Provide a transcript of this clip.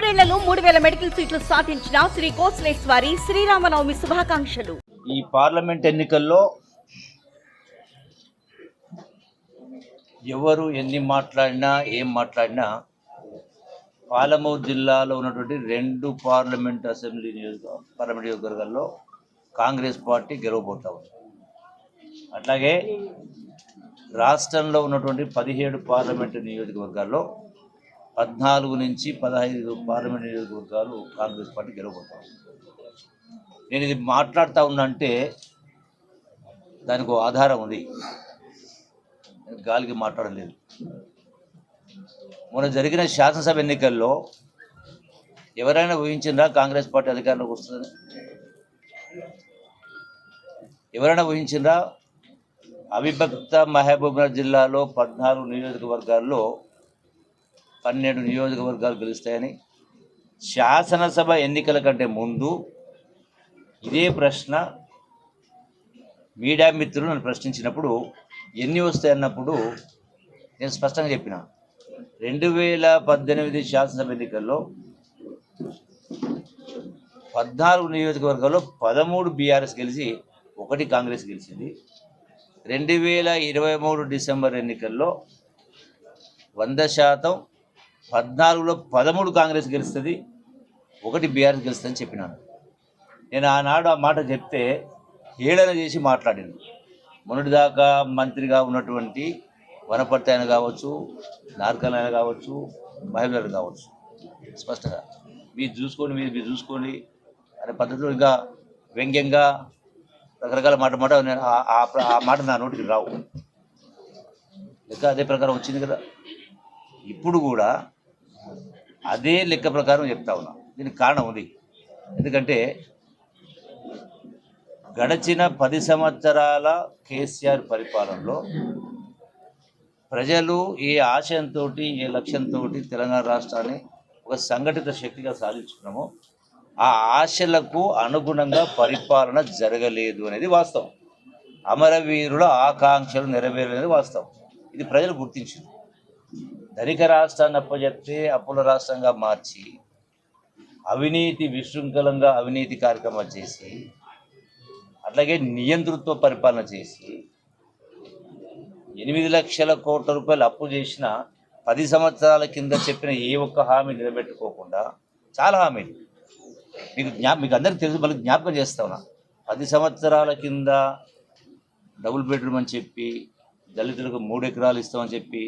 మూడేళ్ళలో మూడు వేల మెడికల్ సీట్లు సాధించిన శ్రీ కోసలేశ్వరి శ్రీరామనవమి శుభాకాంక్షలు. ఈ పార్లమెంట్ ఎన్నికల్లో ఎవరు ఎన్ని మాట్లాడినా ఏం మాట్లాడినా పాలమూరు జిల్లాలో ఉన్నటువంటి రెండు పార్లమెంట్ అసెంబ్లీ నియోజక పార్లమెంట్ నియోజకవర్గాల్లో కాంగ్రెస్ పార్టీ గెలవబోతా ఉంది. అట్లాగే రాష్ట్రంలో ఉన్నటువంటి పదిహేడు పార్లమెంటు నియోజకవర్గాల్లో పద్నాలుగు నుంచి పదహైదు పార్లమెంట్ నియోజకవర్గాలు కాంగ్రెస్ పార్టీ గెలవబోతాం నేను ఇది మాట్లాడుతూ ఉన్నంటే దానికి ఒక ఆధారం ఉంది. గాలికి మాట్లాడలేదు మొన్న జరిగిన శాసనసభ ఎన్నికల్లో ఎవరైనా ఊహించినా కాంగ్రెస్ పార్టీ అధికారంలోకి వస్తుందని? ఎవరైనా ఊహించినా అవిభక్త మహబూబ్నగర్ జిల్లాలో పద్నాలుగు నియోజకవర్గాల్లో పన్నెండు నియోజకవర్గాలు గెలుస్తాయని శాసనసభ ఎన్నికల కంటే ముందు ఇదే ప్రశ్న మీడియా మిత్రులు నన్ను ప్రశ్నించినప్పుడు ఎన్ని వస్తాయి అన్నప్పుడు నేను స్పష్టంగా చెప్పిన. రెండు వేల పద్దెనిమిది శాసనసభ ఎన్నికల్లో పద్నాలుగు నియోజకవర్గాల్లో పదమూడు బీఆర్ఎస్ గెలిచి ఒకటి కాంగ్రెస్ గెలిచింది. రెండు వేల ఇరవై మూడు డిసెంబర్ ఎన్నికల్లో వంద శాతం పద్నాలుగులో పదమూడు కాంగ్రెస్ గెలుస్తుంది ఒకటి బీఆర్ఎస్ గెలుస్తుందని చెప్పినాను. నేను ఆనాడు ఆ మాట చెప్తే హేళన చేసి మాట్లాడింది. మొన్నటిదాకా మంత్రిగా ఉన్నటువంటి వనపర్తి ఆయన కావచ్చు నార్కల్ ఆయన కావచ్చు మహబూబ్ కావచ్చు. స్పష్టంగా మీరు చూసుకోండి మీరు మీరు చూసుకోండి. అనే పద్ధతిలో ఇంకా వ్యంగ్యంగా రకరకాల మాట మాట నేను ఆ- ఆ మాట నా నోటికి రావు. ఇంకా అదే ప్రకారం వచ్చింది కదా. ఇప్పుడు కూడా అదే లెక్క ప్రకారం చెప్తా ఉన్నా. దీనికి కారణం ఉంది. ఎందుకంటే గడచిన పది సంవత్సరాల కేసీఆర్ పరిపాలనలో ప్రజలు ఏ ఆశయంతో ఏ లక్ష్యంతో తెలంగాణ రాష్ట్రాన్ని ఒక సంఘటిత శక్తిగా సాధించుకున్నామో. ఆ ఆశలకు అనుగుణంగా పరిపాలన జరగలేదు అనేది వాస్తవం. అమరవీరుల ఆకాంక్షలు నెరవేరలేదు వాస్తవం. ఇది ప్రజలు గుర్తించింది. ధనిక రాష్ట్రాన్ని అప్పచెప్తే అప్పుల రాష్ట్రంగా మార్చి అవినీతి విశృంఖలంగా అవినీతి కార్యక్రమాలు చేసి అట్లాగే నియంతృత్వ పరిపాలన చేసి ఎనిమిది లక్షల కోట్ల రూపాయలు అప్పు చేసిన పది సంవత్సరాల కింద చెప్పిన ఏ ఒక్క హామీ నిలబెట్టుకోకుండా చాలా హామీలు. మీకు జ్ఞా మీకు అందరికీ తెలుసు మళ్ళీ జ్ఞాపకం చేస్తా ఉన్నా. పది సంవత్సరాల కింద డబుల్ బెడ్రూమ్ అని చెప్పి దళితులకు మూడు ఎకరాలు ఇస్తామని చెప్పి